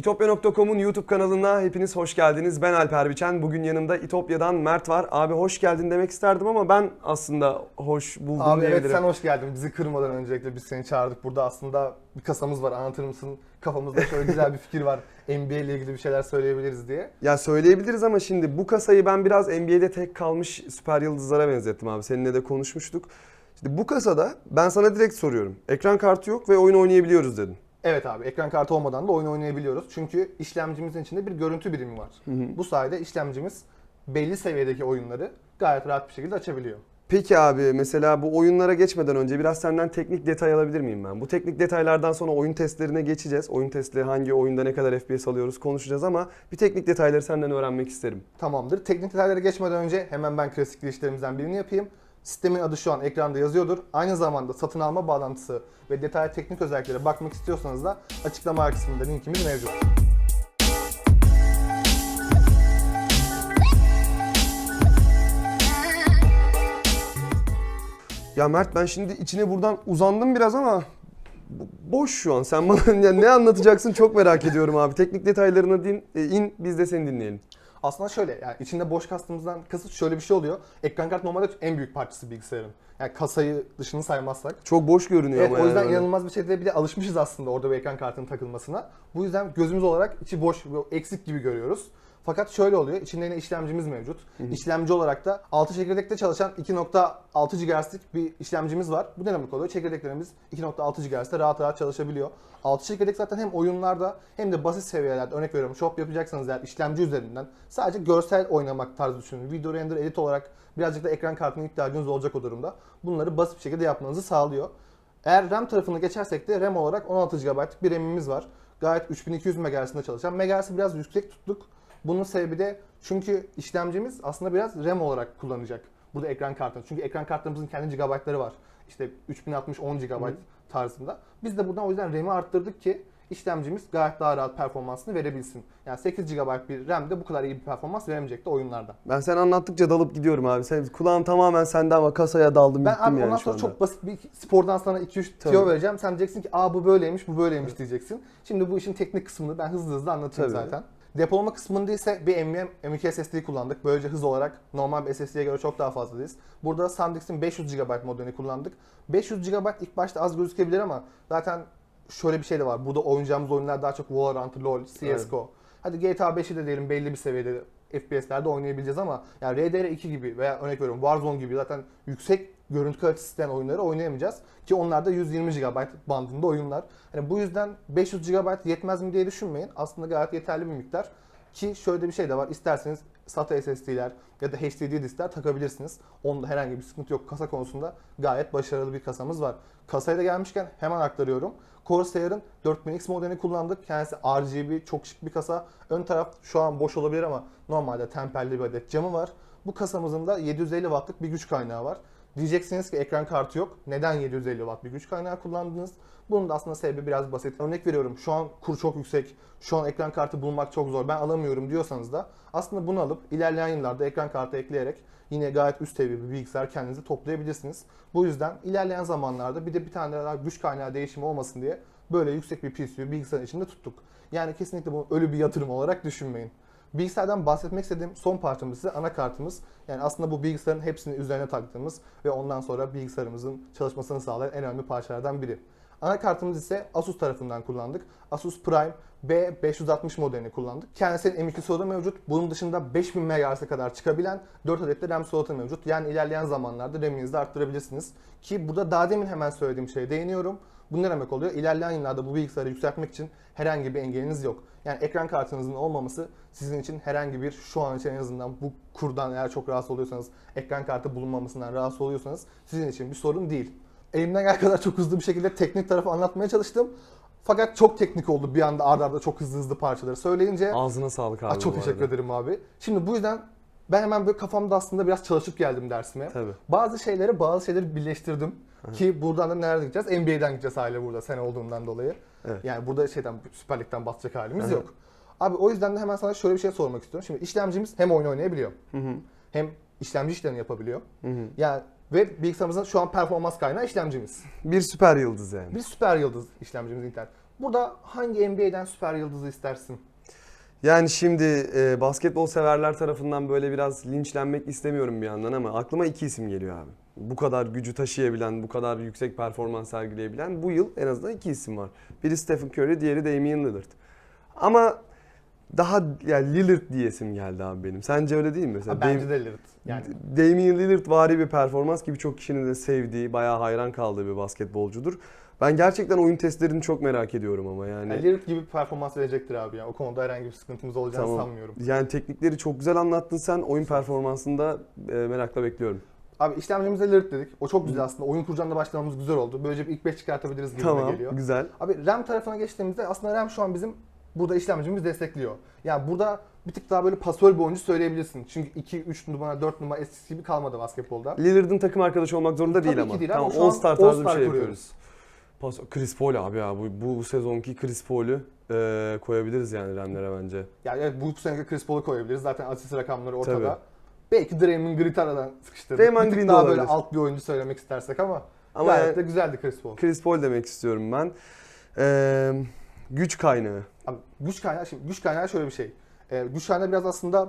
İtopya.com'un YouTube kanalına hepiniz hoş geldiniz. Ben Alper Biçen. Bugün yanımda İtopya'dan Mert var. Abi hoş geldin demek isterdim ama ben aslında hoş buldum Abi evet diyebilirim. sen hoş geldin. Bizi kırmadan öncelikle biz seni çağırdık. Burada aslında bir kasamız var. Anlatır mısın? Kafamızda şöyle güzel bir fikir var. NBA ile ilgili bir şeyler söyleyebiliriz diye. Ya söyleyebiliriz ama şimdi bu kasayı ben biraz NBA'de tek kalmış süper yıldızlara benzettim abi. Seninle de konuşmuştuk. Şimdi bu kasada ben sana direkt soruyorum. Ekran kartı yok ve oyun oynayabiliyoruz dedin. Evet abi ekran kartı olmadan da oyun oynayabiliyoruz. Çünkü işlemcimizin içinde bir görüntü birimi var. Bu sayede işlemcimiz belli seviyedeki oyunları gayet rahat bir şekilde açabiliyor. Peki abi mesela bu oyunlara geçmeden önce biraz senden teknik detay alabilir miyim ben? Bu teknik detaylardan sonra oyun testlerine geçeceğiz. Oyun testleri hangi oyunda ne kadar FPS alıyoruz konuşacağız ama bir teknik detayları senden öğrenmek isterim. Tamamdır. Teknik detaylara geçmeden önce hemen ben klasik girişlerimizden birini yapayım. Sistemin adı şu an ekranda yazıyordur. Aynı zamanda satın alma bağlantısı ve detaylı teknik özelliklere bakmak istiyorsanız da açıklama kısmında linkimiz mevcut. Ya Mert ben şimdi içine buradan uzandım biraz ama bo- boş şu an. Sen bana ne anlatacaksın çok merak ediyorum abi. Teknik detaylarına din, e, in biz de seni dinleyelim. Aslında şöyle yani içinde boş kastımızdan kasıt şöyle bir şey oluyor. Ekran kartı normalde en büyük parçası bilgisayarın. Yani kasayı dışını saymazsak. Çok boş görünüyor Evet ama o yüzden yani inanılmaz bir şekilde bir de alışmışız aslında orada bir ekran kartının takılmasına. Bu yüzden gözümüz olarak içi boş, eksik gibi görüyoruz. Fakat şöyle oluyor. İçinde yine işlemcimiz mevcut. İşlemci olarak da 6 çekirdekte çalışan 2.6 GHz'lik bir işlemcimiz var. Bu ne demek oluyor? Çekirdeklerimiz 2.6 GHz'de rahat rahat çalışabiliyor. 6 çekirdek zaten hem oyunlarda hem de basit seviyelerde örnek veriyorum shop yapacaksanız eğer işlemci üzerinden sadece görsel oynamak tarzı düşünün. Video render edit olarak birazcık da ekran kartına ihtiyacınız olacak o durumda. Bunları basit bir şekilde yapmanızı sağlıyor. Eğer RAM tarafını geçersek de RAM olarak 16 GB'lık bir RAM'imiz var. Gayet 3200 MHz'inde çalışan. MHz'i biraz yüksek tuttuk. Bunun sebebi de çünkü işlemcimiz aslında biraz RAM olarak kullanacak. Burada ekran kartını. Çünkü ekran kartlarımızın kendi GB'ları var. İşte 3060 10 GB tarzında. Biz de buradan o yüzden RAM'i arttırdık ki işlemcimiz gayet daha rahat performansını verebilsin. Yani 8 GB bir RAM'de bu kadar iyi bir performans veremeyecekti oyunlarda. Ben sen anlattıkça dalıp gidiyorum abi. Sen, kulağım tamamen sende ama kasaya daldım Ben gittim abi yani ondan sonra çok basit bir spordan sana 2-3 Tabii. tüyo vereceğim. Sen diyeceksin ki aa bu böyleymiş, bu böyleymiş diyeceksin. Şimdi bu işin teknik kısmını ben hızlı hızlı anlatayım Tabii. zaten. Depolama kısmında ise bir NVMe M.2 SSD kullandık. Böylece hız olarak normal bir SSD'ye göre çok daha fazlayız. Burada SanDisk'in 500 GB modelini kullandık. 500 GB ilk başta az gözükebilir ama zaten şöyle bir şey de var. Burada oynayacağımız oyunlar daha çok Valorant, LoL, CSGO. Hadi GTA 5'i de diyelim belli bir seviyede FPS'lerde oynayabileceğiz ama yani RDR2 gibi veya örnek veriyorum Warzone gibi zaten yüksek görüntü kalitesi isteyen oyunları oynayamayacağız. Ki onlar da 120 GB bandında oyunlar. Hani bu yüzden 500 GB yetmez mi diye düşünmeyin. Aslında gayet yeterli bir miktar. Ki şöyle bir şey de var. İsterseniz SATA SSD'ler ya da HDD diskler takabilirsiniz. Onda herhangi bir sıkıntı yok. Kasa konusunda gayet başarılı bir kasamız var. Kasaya da gelmişken hemen aktarıyorum. Corsair'ın 4000X modelini kullandık. Kendisi RGB çok şık bir kasa. Ön taraf şu an boş olabilir ama normalde temperli bir adet camı var. Bu kasamızın da 750 wattlık bir güç kaynağı var. Diyeceksiniz ki ekran kartı yok. Neden 750 watt bir güç kaynağı kullandınız? Bunun da aslında sebebi biraz basit. Örnek veriyorum şu an kur çok yüksek. Şu an ekran kartı bulmak çok zor. Ben alamıyorum diyorsanız da aslında bunu alıp ilerleyen yıllarda ekran kartı ekleyerek yine gayet üst seviye bir bilgisayar kendinize toplayabilirsiniz. Bu yüzden ilerleyen zamanlarda bir de bir tane daha güç kaynağı değişimi olmasın diye böyle yüksek bir PCU bilgisayarın içinde tuttuk. Yani kesinlikle bunu ölü bir yatırım olarak düşünmeyin. Bilgisayardan bahsetmek istediğim son parçamız ise anakartımız. Yani aslında bu bilgisayarın hepsini üzerine taktığımız ve ondan sonra bilgisayarımızın çalışmasını sağlayan en önemli parçalardan biri. Anakartımız ise Asus tarafından kullandık. Asus Prime B560 modelini kullandık. Kendisinin M2 slotu mevcut. Bunun dışında 5000 MHz'e kadar çıkabilen 4 adet de RAM slotu mevcut. Yani ilerleyen zamanlarda RAM'inizi de arttırabilirsiniz. Ki burada daha demin hemen söylediğim şeye değiniyorum. Bu ne demek oluyor? İlerleyen yıllarda bu bilgisayarı yükseltmek için herhangi bir engeliniz yok. Yani ekran kartınızın olmaması sizin için herhangi bir şu an için en azından bu kurdan eğer çok rahatsız oluyorsanız, ekran kartı bulunmamasından rahatsız oluyorsanız sizin için bir sorun değil. Elimden gel kadar çok hızlı bir şekilde teknik tarafı anlatmaya çalıştım. Fakat çok teknik oldu bir anda arda arda çok hızlı hızlı parçaları söyleyince. Ağzına sağlık abi. Aa, çok teşekkür ederim abi. Şimdi bu yüzden ben hemen böyle kafamda aslında biraz çalışıp geldim dersime. Tabii. Bazı şeyleri bazı şeyleri birleştirdim. Ki buradan da nerede gideceğiz? NBA'den gideceğiz hale burada sen olduğundan dolayı. Evet. Yani burada şeyden Süper Lig'den basacak halimiz Aha. yok. Abi o yüzden de hemen sana şöyle bir şey sormak istiyorum. Şimdi işlemcimiz hem oyun oynayabiliyor. Hı hı. Hem işlemci işlerini yapabiliyor. Hı hı. Yani ve bilgisayarımızın şu an performans kaynağı işlemcimiz. Bir süper yıldız yani. Bir süper yıldız işlemcimiz internet. Burada hangi NBA'den süper yıldızı istersin? Yani şimdi e, basketbol severler tarafından böyle biraz linçlenmek istemiyorum bir yandan ama aklıma iki isim geliyor abi. Bu kadar gücü taşıyabilen, bu kadar yüksek performans sergileyebilen bu yıl en azından iki isim var. Biri Stephen Curry, diğeri Damian Lillard. Ama daha yani Lillard diyesim geldi abi benim. Sence öyle değil mi? Mesela Ha, bence de Lillard. Yani Damian Lillard vari bir performans gibi çok kişinin de sevdiği, bayağı hayran kaldığı bir basketbolcudur. Ben gerçekten oyun testlerini çok merak ediyorum ama yani. yani Lillard gibi bir performans verecektir abi ya. O konuda herhangi bir sıkıntımız olacağını Tamam. sanmıyorum. Yani teknikleri çok güzel anlattın sen. Oyun performansında e, merakla bekliyorum. Abi işlemcimize Lillard dedik. O çok güzel aslında. Oyun kuracağında başlamamız güzel oldu. Böylece bir ilk 5 çıkartabiliriz gibi Tamam, geliyor. güzel. Abi RAM tarafına geçtiğimizde aslında RAM şu an bizim burada işlemcimiz destekliyor. Yani burada bir tık daha böyle pasör bir oyuncu söyleyebilirsin. Çünkü 2, 3 numara, 4 numara eskisi gibi kalmadı basketbolda. Lillard'ın takım arkadaşı olmak zorunda değil Tabii ama. ki değil tamam, ama şu an All-Star tarzı bir All-Star şey kuruyoruz. yapıyoruz. Chris Paul abi ya. Bu, bu sezonki Chris Paul'ü e, koyabiliriz yani Remlere bence. Yani evet bu seneki Chris Paul'u koyabiliriz. Zaten asist rakamları ortada. Tabii. Belki Draymond Green'i aradan sıkıştırdık. Draymond bir Green daha böyle olabilir. alt bir oyuncu söylemek istersek ama, Ama gayet yani de güzeldi Chris Paul. Chris Paul demek istiyorum ben. E, güç kaynağı. Abi, güç kaynağı, şimdi güç kaynağı şöyle bir şey. Ee, güç kaynağı biraz aslında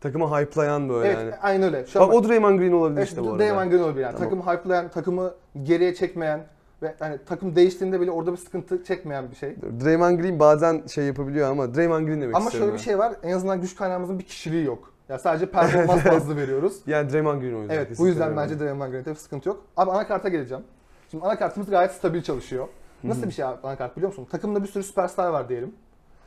Takımı hype'layan böyle evet yani. aynen öyle. Şu an Bak o Draymond Green olabilir Evet, işte bu arada. Draymond Green olabilir yani. Tamam. Takımı hype'layan, takımı geriye çekmeyen ve hani takım değiştiğinde bile orada bir sıkıntı çekmeyen bir şey. Draymond Green bazen şey yapabiliyor ama Draymond Green demek Ama istiyorum şöyle bir şey var. En azından güç kaynağımızın bir kişiliği yok. Ya sadece performans bazlı veriyoruz. Yani Draymond Green o yüzden. Evet bu yüzden Draymond. bence Draymond Green'de bir sıkıntı yok. Abi anakarta geleceğim. Şimdi anakartımız gayet stabil çalışıyor. Nasıl bir şey anakart biliyor musun? Takımda bir sürü süperstar var diyelim.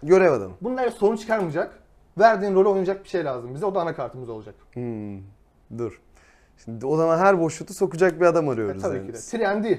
Görev adamı. Bunlar sorun çıkarmayacak. Verdiğin rolü oynayacak bir şey lazım bize. O da anakartımız olacak. Hmm, dur. Şimdi o zaman her boş şutu sokacak bir adam E, arıyoruz tabii yani. ki de. Trendy.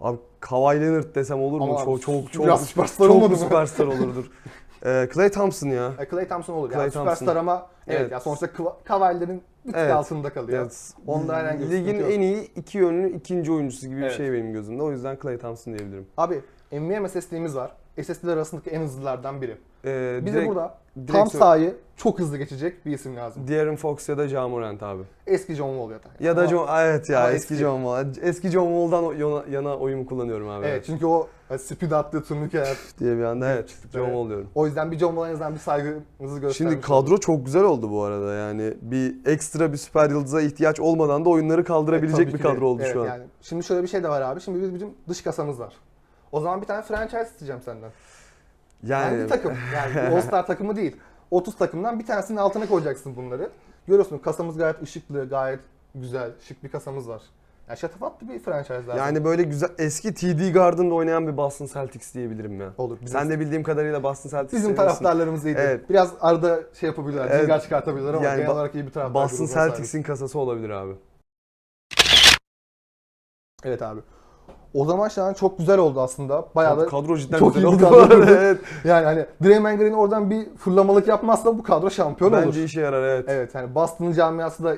Abi Kawhi Leonard desem olur mu? Ama çok çok çok biraz süperstar çok olmadı süperstar olurdur. Ee, Clay Thompson ya. E, Clay Thompson olur. Clay yani Thompson. süperstar ama evet, Evet. ya sonuçta Kawhi'lerin bir tık Evet. altında kalıyor. Evet. Onda herhangi bir Ligin en iyi iki yönlü ikinci oyuncusu gibi Evet. bir şey benim gözümde. O yüzden Clay Thompson diyebilirim. Abi NVMe SSD'miz var. SSD'ler arasındaki en hızlılardan biri. Ee, Bize direkt- burada direkt tam sahayı çok hızlı geçecek bir isim lazım. De'Aaron Fox ya da Ja Morant abi. Eski John Wall ya da. Ya da John, evet ya eski, eski. John Wall. Eski John Wall'dan yana, yana oyumu kullanıyorum abi. Evet çünkü o e, speed attığı turnikeler. Diye bir anda evet. John Wall diyorum. o yüzden bir John Wall'a en azından bir saygımızı göstermiş Şimdi olduk. kadro çok güzel oldu bu arada yani bir ekstra bir süper yıldıza ihtiyaç olmadan da oyunları E, kaldırabilecek tabii bir ki de. kadro oldu Evet, şu an. Yani, şimdi şöyle bir şey de var abi. Şimdi biz bizim dış kasamız var. O zaman bir tane franchise isteyeceğim senden. Yani, bir takım. Yani All-Star takımı değil. 30 takımdan bir tanesinin altına koyacaksın bunları. Görüyorsun kasamız gayet ışıklı, gayet güzel, şık bir kasamız var. Yani şatafatlı bir franchise zaten. yani böyle güzel eski TD Garden'da oynayan bir Boston Celtics diyebilirim ya. olur. Bizim, Sen de bildiğim kadarıyla Boston Celtics bizim taraftarlarımız iyiydi. Evet. Biraz arada şey yapabilirler, Evet. evet. çıkartabilirler ama Yani genel olarak iyi bir taraftar Boston. Celtics'in kasası olabilir abi. Evet abi. O zaman an çok güzel oldu aslında. Bayağı da kadro cidden çok güzel iyi bir oldu. kadro evet. yani hani Draymond Green oradan bir fırlamalık yapmazsa bu kadro şampiyon Bence olur. işe yarar evet. Evet yani Boston'ın camiası da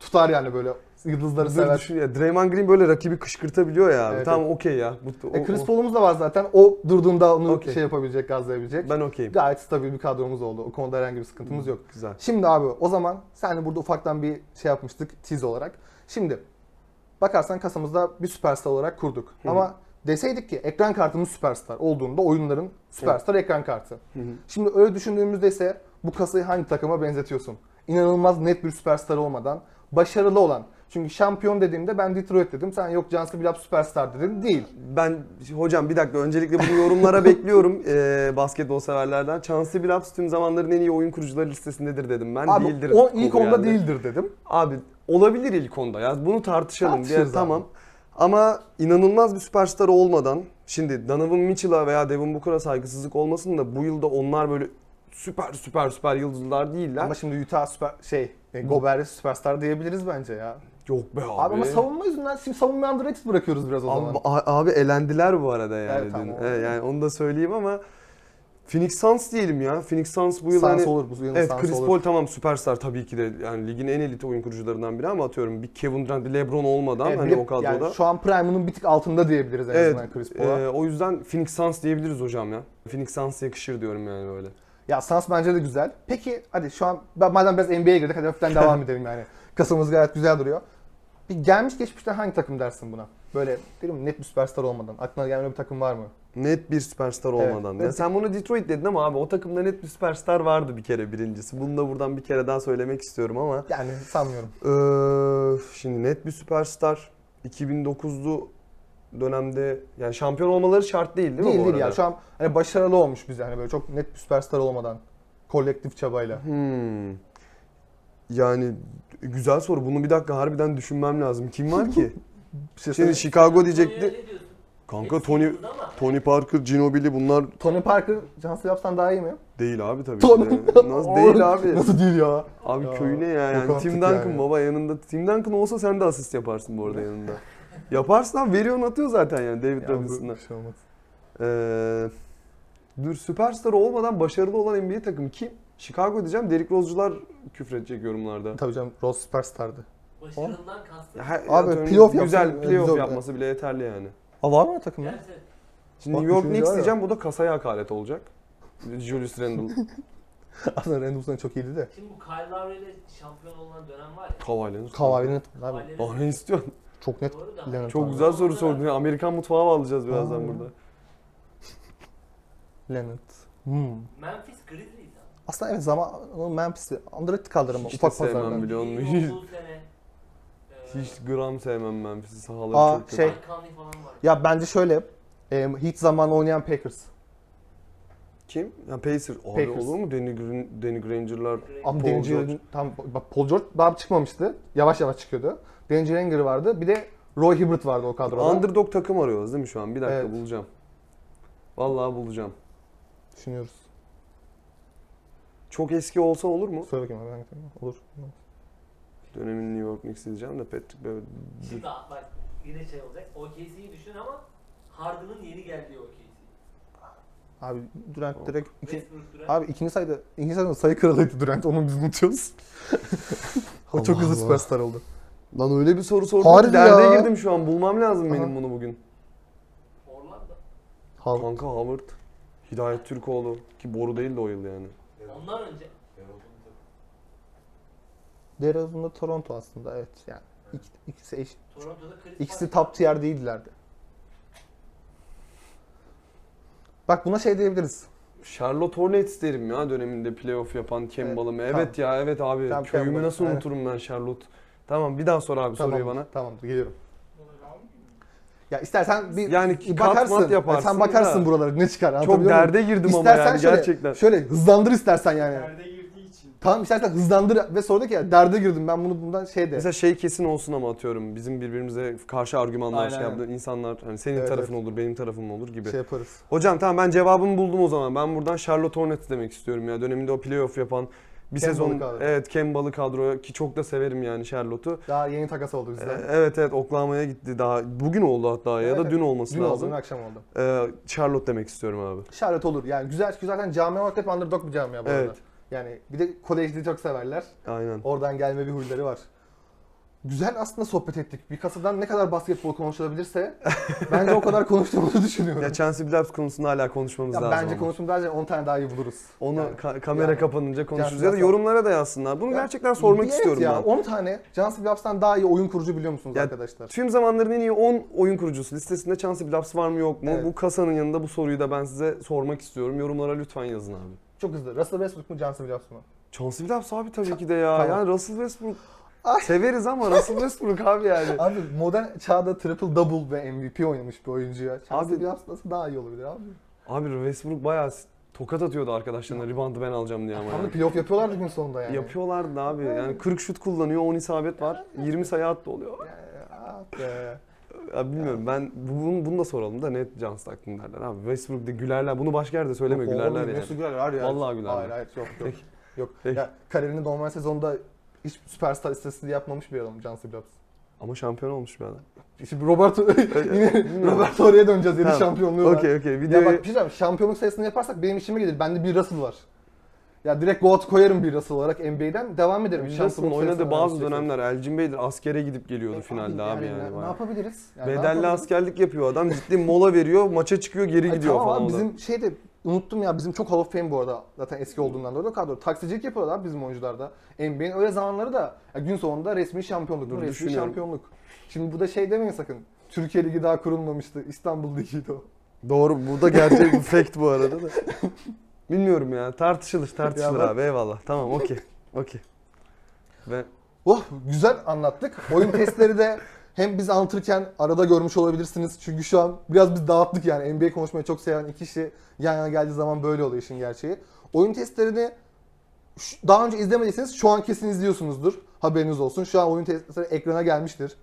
tutar yani böyle yıldızları Dur sever. düşün ya. Draymond Green böyle rakibi kışkırtabiliyor ya. Evet, tamam okey ya. Bu, E o- Chris o- Paul'umuz da var zaten. O durduğunda onu Okey. şey yapabilecek, gazlayabilecek. ben okeyim. Gayet stabil bir kadromuz oldu. O konuda herhangi bir sıkıntımız yok. Güzel. Şimdi abi o zaman sen burada ufaktan bir şey yapmıştık tease olarak. Şimdi bakarsan kasamızda bir süperstar olarak kurduk. Hı hı. Ama deseydik ki ekran kartımız süperstar olduğunda oyunların süperstar ekran kartı. Hı hı. Şimdi öyle düşündüğümüzde ise bu kasayı hangi takıma benzetiyorsun? İnanılmaz net bir süperstar olmadan başarılı olan. Çünkü şampiyon dediğimde ben Detroit dedim. Sen yok John Billups süperstar dedin. Değil. Ben hocam bir dakika öncelikle bunu yorumlara bekliyorum eee, basketbol severlerden. Chauncey Billups tüm zamanların en iyi oyun kurucuları listesindedir dedim ben. Abi değildir. o ilk onda değildir dedim. Abi olabilir ilk onda ya. Bunu tartışalım. Tartışırız abi. tamam. Ama inanılmaz bir süperstar olmadan şimdi Donovan Mitchell'a veya Devin Booker'a saygısızlık olmasın da bu yılda onlar böyle süper süper süper yıldızlar değiller. Ama şimdi Utah süper şey e, Gobert'e süperstar diyebiliriz bence ya. Yok be abi. Abi, ama savunma yüzünden şimdi savunma underrated bırakıyoruz biraz o zaman. Abi, a- abi elendiler bu arada yani Evet, dün. tamam. Evet, yani onu da söyleyeyim ama Phoenix Suns diyelim ya. Phoenix Suns bu yıl Sans hani olur bu yılın Evet Sans Chris olur. Paul tamam süperstar tabii ki de yani ligin en elit oyun kurucularından biri ama atıyorum bir Kevin Durant, bir LeBron olmadan Evet, hani bir- o kadroda. Yani şu an prime'ının bir tık altında diyebiliriz en evet. azından Chris Paul'a. e, o yüzden Phoenix Suns diyebiliriz hocam ya. Phoenix Suns yakışır diyorum yani böyle. Ya Sans bence de güzel. Peki hadi şu an ben- madem biraz NBA'ye girdik hadi hafiften devam edelim yani. Kasamız gayet güzel duruyor. Bir gelmiş geçmişten hangi takım dersin buna? Böyle değil mi net bir süperstar olmadan. Aklına gelmeyen bir takım var mı? Net bir süperstar olmadan. evet. Ya sen bunu Detroit dedin ama abi o takımda net bir süperstar vardı bir kere birincisi. Bunu da buradan bir kere daha söylemek istiyorum ama. Yani sanmıyorum. Ee, şimdi net bir süperstar 2009'lu dönemde yani şampiyon olmaları şart değil değil mi Değil bu değil arada? ya. Şu an hani başarılı olmuş biz yani böyle çok net bir süperstar olmadan. Kolektif çabayla. Hmm. Yani güzel soru. Bunu bir dakika harbiden düşünmem lazım. Kim var ki? Şey Şimdi. Chicago diyecekti. Kanka Hepsi Tony ama Tony Parker, Ginobili bunlar Tony Parker, John Phillips'tan daha iyi mi? değil abi tabii Tony- ki de. Nasıl değil abi? Nasıl değil ya? Abi Ya, köyüne ya yani. artık Tim Duncan yani. baba yanında. Tim Duncan olsa sen de asist yaparsın bu arada yanında. Yaparsın abi veriyorsun atıyor zaten yani David Ya bu Robinson'a. bir şey olmaz. Ee, dur süperstar olmadan başarılı olan NBA takım kim? Chicago diyeceğim. Derrick Rose'cular küfredecek yorumlarda. Tabii canım Rose süperstardı. başarından kastım. Ya her- Abi, atıyorum, playoff yapsın, güzel e, playoff güzel. yapması bile yeterli yani. Aa var mı takım ya? Şimdi Bak, New York Knicks diyeceğim bu da kasaya hakaret olacak. Julius Randle. Aslında Randall'son çok iyiydi de. Şimdi bu Kyle Lowry ile şampiyon olan dönem var ya. Kawhi Leonard. Kawhi Leonard abi Ah ne istiyorsun? çok net Doğru da. Leonard Çok abi. güzel soru sordun. ya. Amerikan mutfağı alacağız birazdan Aa. burada. Leonard. Hmm. Memphis Grizzlies. Aslında evet zaman Memphis'i underrated kaldır ama Hiç de ufak sevmem pazardan. biliyor musun? İyi olduğu sene. Hiç gram sevmem Memphis'i. Sahaları Aa, çok kötü. şey- Mike Conley falan var. Ya bence şöyle e, Heat zamanı oynayan Packers. Kim? Ya Pacers. Abi Packers. olur mu? Danny, Green, Danny Granger'lar. Ama Paul Danny George. Tam bak Paul George daha çıkmamıştı. Yavaş yavaş çıkıyordu. Danny Ranger vardı. Bir de Roy Hibbert vardı o kadroda. Underdog takım arıyoruz değil mi şu an? Bir dakika Evet. bulacağım. Vallahi bulacağım. Düşünüyoruz. Çok eski olsa olur mu? Söyle bakayım abi. hangi takım? Olur. Dönemin New York Knicks diyeceğim de Patrick Beverly. Şimdi bak yine şey olacak. OKC'yi düşün ama Harden'ın yeni geldiği OKC. Abi Durant direkt iki, Durant. Abi ikinci sayıda, ikinci sayıda sayı kralıydı Durant. Onu biz unutuyoruz. o çok hızlı süperstar oldu. Lan öyle bir soru sordun Harbi ki derde ya. girdim şu an. Bulmam lazım benim Aha. bunu bugün. Orlando. Hal Kanka Howard. Hidayet Türkoğlu. Ki boru değil de o yıl yani. Ondan önce DeRozan da Toronto aslında evet yani. İk, ikisi eş, Toronto'da Chris ikisi top tier değildilerdi. Bak buna şey diyebiliriz. Charlotte Hornets derim ya döneminde playoff yapan Kemba'lı mı? Evet, Evet ya evet abi. Tamam, Köyümü Kemba. nasıl Aynen. unuturum ben Charlotte. Tamam bir daha sor abi soruyu bana. Tamamdır geliyorum. Ya istersen bir Yani bir bakarsın. yaparsın Sen bakarsın da. buralara ne çıkar. Çok derde girdim ama İstersen yani şöyle, gerçekten. Şöyle hızlandır istersen yani. Derde. Tamam istersen hızlandır ve sonra de ki ya derde girdim ben bunu bundan şey de. Mesela şey kesin olsun ama atıyorum bizim birbirimize karşı argümanlar Aynen, şey yaptığın insanlar hani senin Evet, tarafın olur benim tarafım olur gibi. şey yaparız. Hocam tamam ben cevabımı buldum o zaman. Ben buradan Charlotte Hornets demek istiyorum ya. Döneminde o playoff yapan bir Kembalı sezon kadro. evet Kemba'lı kadro ki çok da severim yani Charlotte'u. Daha yeni takas oldu Ee, bizden. Evet evet Oklahoma'ya gitti daha bugün oldu hatta ya Evet, da evet. dün olması Dün oldu, lazım. dün akşam oldu. Ee, Charlotte demek istiyorum abi. Charlotte olur. Yani güzel çünkü zaten camia olarak hep underdog bir camia bu arada. Yani bir de kolejde çok severler. Aynen. Oradan gelme bir huyları var. Güzel aslında sohbet ettik. Bir kasadan ne kadar basketbol konuşulabilirse bence o kadar konuştuğumuzu düşünüyorum. Ya Chance Billups konusunda hala konuşmamız Ya lazım. bence konuşmamız lazım 10 tane daha iyi buluruz. Onu Yani- ka- kamera yani- kapanınca konuşuruz Chance ya da yorumlara da yazsınlar. Bunu Ya, gerçekten sormak evet istiyorum ya, ben. 10 tane Johnson Billups'tan daha iyi oyun kurucu biliyor musunuz Ya, arkadaşlar? Tüm zamanların en iyi 10 oyun kurucusu listesinde Chance Billups var mı yok mu? Evet. Bu kasanın yanında bu soruyu da ben size sormak istiyorum. Yorumlara lütfen yazın abi. Çok hızlı. Russell Westbrook mu Johnson Billups mu? Chance Billups abi tabii ki de ya. Tamam. Yani Russell Westbrook Ay. severiz ama Russell Westbrook abi yani. Abi modern çağda triple double ve MVP oynamış bir oyuncu ya. Abi- Billups nasıl daha iyi olabilir abi? Abi Westbrook bayağı tokat atıyordu arkadaşlarına. Rebound'ı ben alacağım diye ama. Da yani. playoff yapıyorlardı gün sonunda yani. Yapıyorlardı abi. Yani 40 şut kullanıyor, 10 isabet var. 20 sayı attı oluyor. Ya, ah be. Ya bilmiyorum ben bu- bunu, bunu da soralım da net Stockton derler abi. Westbrook'ta gülerler. Bunu başka yerde söyleme Yok, gülerler oğlum, yani. Mesut gülerler. Hayır, hayır. Vallahi gülerler. Hayır hayır yok yok. Yok. Ya kariyerinin normal sezonda hiç süperstar istatistiği yapmamış bir adam Johnson Billups. Ama şampiyon olmuş bir adam. Şimdi Roberto yine. Roberto oraya döneceğiz yeni Tamam. şampiyonluğu. Okey okey. Ya Videoyu... bak bir şey şampiyonluk sayısını yaparsak benim işime gelir. Bende bir Russell var. Ya direkt Goat koyarım bir Russell olarak NBA'den devam ederim. Şampiyonluk oynadığı bazı dönemler Elgin Bey'dir askere gidip geliyordu E, finalde abi, yani. Ne, ne yapabiliriz? Yani Bedelli yapabiliriz? askerlik yapıyor adam. Ciddi mola veriyor, maça çıkıyor, geri Ay, gidiyor tamam falan. abi, da. bizim şey de unuttum ya bizim çok Hall of Fame bu arada zaten eski olduğundan dolayı kadro. Taksicilik yapıyorlar abi bizim oyuncularda. NBA'nin öyle zamanları da ya gün sonunda resmi şampiyonluk. Dur, resmi şampiyonluk. Şimdi bu da şey demeyin sakın. Türkiye Ligi daha kurulmamıştı. İstanbul Ligi'ydi o. Doğru bu da gerçek bir fact bu arada da. Bilmiyorum ya tartışılır tartışılır Ya bak- abi eyvallah. Tamam okey. Okey. Ve Oh güzel anlattık. Oyun testleri de hem biz anlatırken arada görmüş olabilirsiniz. Çünkü şu an biraz biz dağıttık yani. NBA konuşmayı çok seven iki kişi yan yana geldiği zaman böyle oluyor işin gerçeği. Oyun testlerini şu- daha önce izlemediyseniz şu an kesin izliyorsunuzdur. Haberiniz olsun. Şu an oyun testleri ekrana gelmiştir.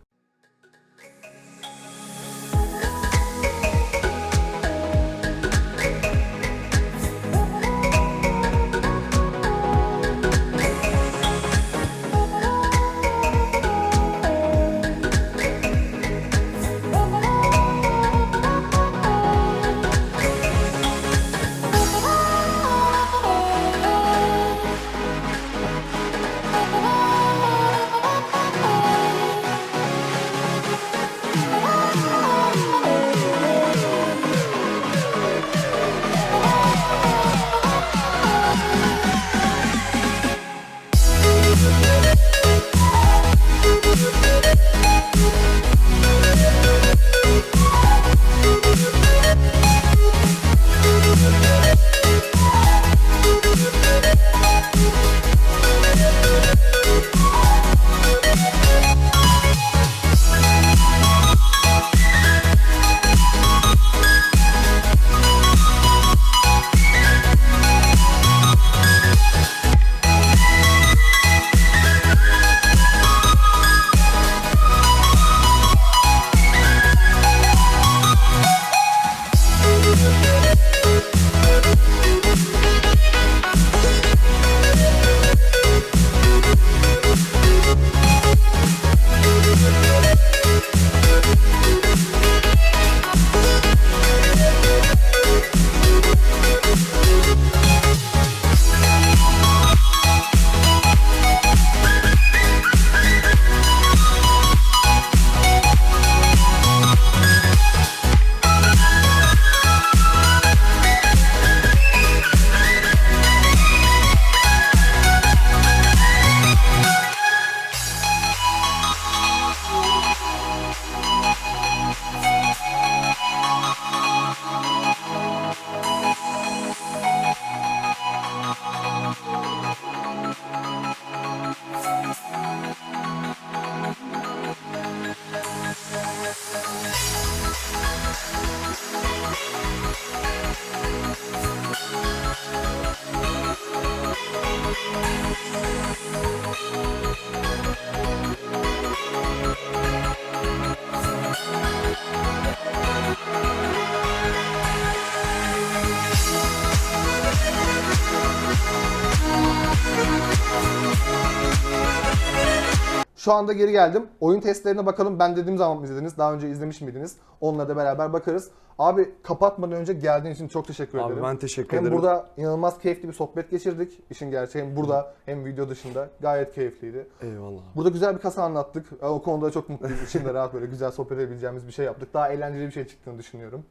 Şu anda geri geldim. Oyun testlerine bakalım. Ben dediğim zaman mı izlediniz? Daha önce izlemiş miydiniz? Onunla da beraber bakarız. Abi kapatmadan önce geldiğin için çok teşekkür abi ederim. ben teşekkür Hem ederim. burada inanılmaz keyifli bir sohbet geçirdik. İşin gerçeği hem burada hem video dışında gayet keyifliydi. Eyvallah. Burada güzel bir kasa anlattık. O konuda çok mutluyum. İçimde rahat böyle güzel sohbet edebileceğimiz bir şey yaptık. Daha eğlenceli bir şey çıktığını düşünüyorum.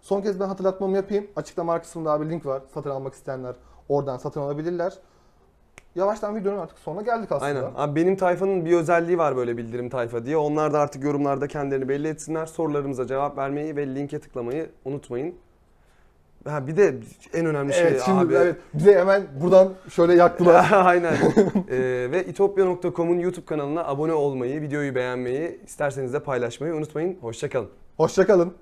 Son kez ben hatırlatmamı yapayım. Açıklama kısmında abi link var. Satın almak isteyenler oradan satın alabilirler. Yavaştan videonun artık sonuna geldik aslında. Aynen. Abi benim tayfanın bir özelliği var böyle bildirim tayfa diye. Onlar da artık yorumlarda kendilerini belli etsinler. Sorularımıza cevap vermeyi ve linke tıklamayı unutmayın. Ha bir de en önemli şey Evet şimdi abi. evet bize hemen buradan şöyle yaktılar. Aynen. Ee, ve itopya.com'un YouTube kanalına abone olmayı, videoyu beğenmeyi, isterseniz de paylaşmayı unutmayın. Hoşçakalın. Hoşçakalın.